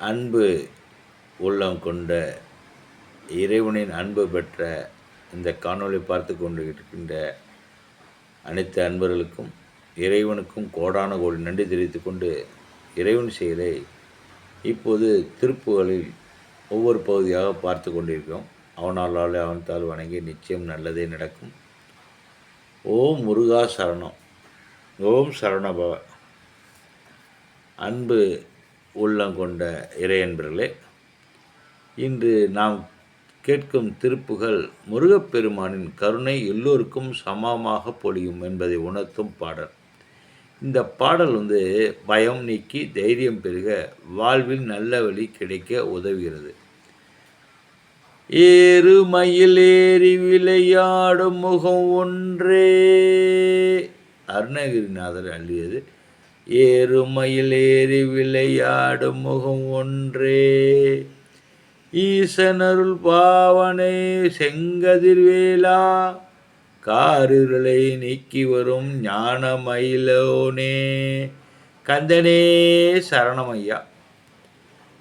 அன்பு உள்ளம் கொண்ட இறைவனின் அன்பு பெற்ற இந்த காணொளி பார்த்து கொண்டு இருக்கின்ற அனைத்து அன்பர்களுக்கும் இறைவனுக்கும் கோடான கோடி நன்றி தெரிவித்து கொண்டு இறைவன் செயலை இப்போது திருப்புகளில் ஒவ்வொரு பகுதியாக பார்த்து கொண்டிருக்கிறோம். அவனாலால் அவன்தால் வணங்கி நிச்சயம் நல்லதே நடக்கும். ஓம் முருகா சரணம். ஓம் சரணபவ. அன்பு உள்ளங்கொண்ட இறையன்பர்களே இன்று நாம் கேட்கும் திருப்புகள் முருகப்பெருமானின் கருணை எல்லோருக்கும் சமமாக பொழியும் என்பதை உணர்த்தும் பாடல். இந்த பாடல் வந்து பயம் நீக்கி தைரியம் பெருக வாழ்வில் நல்ல வழி கிடைக்க உதவுகிறது. ஏறு ஏறி விளையாடும் முகம் ஒன்றே. அருணகிரிநாதர் அள்ளியது ஏறுமையில் ஏறி விளையாடும் முகம் ஒன்றே. ஈசனருள் பாவனை செங்கதிர்வேலா காரிருளை நீக்கி வரும் ஞான மயிலோனே கந்தனே சரணமையா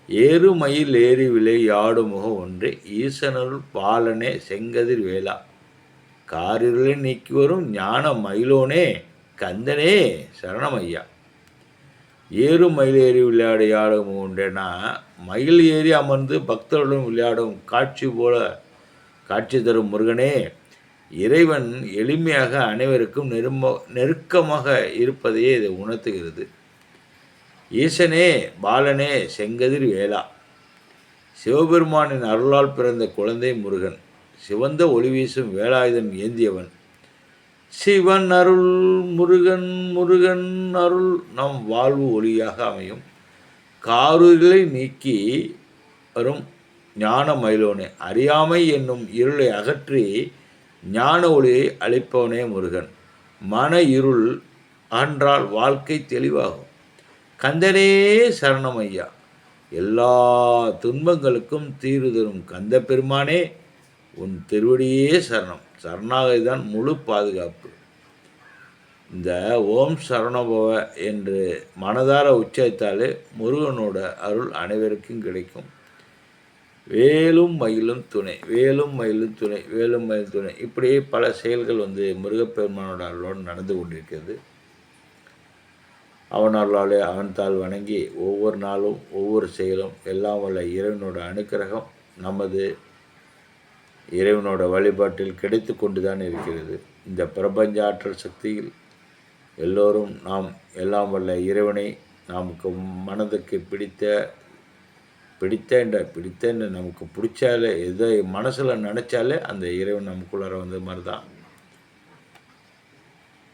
ஏறுமயில் ஏறி விளையாடும் முகம் ஒன்றே. ஈசனருள் பாலனே செங்கதிர் வேளா காரிருளை நீக்கி வரும் ஞான மயிலோனே கந்தனே சரணமையா ஏறும் மயில் ஏறி விளையாடும் உண்டேனா மயில் ஏறி அமர்ந்து பக்தர்களுடன் விளையாடும் காட்சி போல காட்சி தரும் முருகனே. இறைவன் எளிமையாக அனைவருக்கும் நெரும நெருக்கமாக இருப்பதையே இதை உணர்த்துகிறது. ஈசனே பாலனே செங்கதிர் வேளா சிவபெருமானின் அருளால் பிறந்த குழந்தை முருகன். சிவந்த ஒளி வீசும் வேலாயுதம் ஏந்தியவன். சிவன் அருள் முருகன் முருகன் அருள் நம் வாழ்வு ஒளியாக அமையும். காரூர்களை நீக்கி வரும் ஞான மயிலோனே அறியாமை என்னும் இருளை அகற்றி ஞான ஒளியை அளிப்பவனே முருகன். மன இருள் அன்றால் வாழ்க்கை தெளிவாகும். கந்தனே சரணம் ஐயா. எல்லா துன்பங்களுக்கும் தீர்வு தரும் கந்த பெருமானே உன் திருவடியே சரணம். சரணாகதி தான் முழு பாதுகாப்பு. இந்த ஓம் சரணபவ என்று மனதார உச்சரித்தாலே முருகனோட அருள் அனைவருக்கும் கிடைக்கும். வேலும் மயிலும் துணை வேலும் மயிலும் துணை வேலும் மயில் துணை. இப்படியே பல செயல்கள் வந்து முருகப்பெருமானோட அருளோடு நடந்து கொண்டிருக்கிறது. அவன் அருளாலே அவன் தாள் வணங்கி ஒவ்வொரு நாளும் ஒவ்வொரு செயலும் எல்லாம் வல்ல இறைவனோட அனுக்கிரகம் நமது இறைவனோட வழிபாட்டில் கிடைத்து கொண்டு தான் இருக்கிறது. இந்த பிரபஞ்ச ஆற்றல் சக்தியில் எல்லோரும் நாம் எல்லாம் வல்ல இறைவனை நமக்கு மனதுக்கு பிடித்த பிடித்தேன்ற பிடித்தேன்ற நமக்கு பிடிச்சாலே எதை மனசில் நினச்சாலே அந்த இறைவன் நமக்குள்ளார வந்த மாதிரி தான்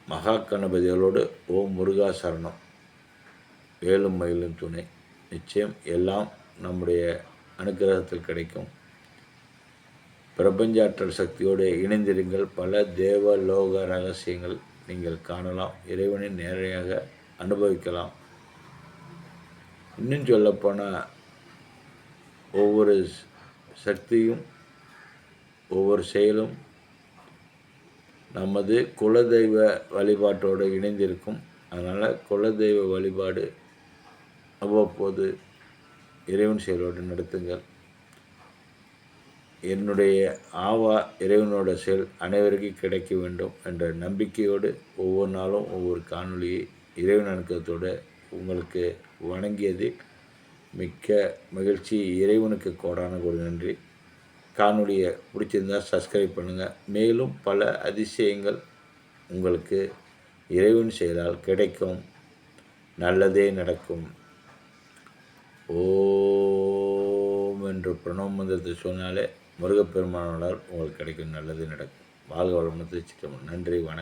மகா கணபதிகளோடு ஓம் முருகா சரணம். வேலும் மயிலும் துணை. நிச்சயம் எல்லாம் நம்முடைய அனுகிரகத்தில் கிடைக்கும். பிரபஞ்சாற்றல் சக்தியோடு இணைந்திருங்கள். பல தேவ லோக ரகசியங்கள் நீங்கள் காணலாம். இறைவனை நேரடியாக அனுபவிக்கலாம். இன்னும் சொல்லப்போனால் ஒவ்வொரு சக்தியும் ஒவ்வொரு செயலும் நமது குலதெய்வ வழிபாட்டோடு இணைந்திருக்கும். அதனால் குலதெய்வ வழிபாடு அவ்வப்போது இறைவன் செயலோடு நடத்துங்கள். என்னுடைய ஆவா இறைவனோட செயல் அனைவருக்கும் கிடைக்க வேண்டும் என்ற நம்பிக்கையோடு ஒவ்வொரு நாளும் ஒவ்வொரு காணொலியை இறைவன் அணுக்கத்தோடு உங்களுக்கு வணங்கியது மிக்க மகிழ்ச்சி. இறைவனுக்கு கோடான ஒரு நன்றி. காணொலியை பிடிச்சிருந்தால் சப்ஸ்கிரைப் பண்ணுங்கள் மேலும் பல அதிசயங்கள் உங்களுக்கு இறைவன் செயலால் கிடைக்கும். நல்லதே நடக்கும். ஓம் என்று பிரணவ மந்திரத்தை சொன்னாலே முருகப்பெருமானால் உங்களுக்கு கிடைக்கும் நல்லது நடக்கும். வாழ்க வளமுடன் திருச்சிட்டோம் நன்றி வணக்கம்.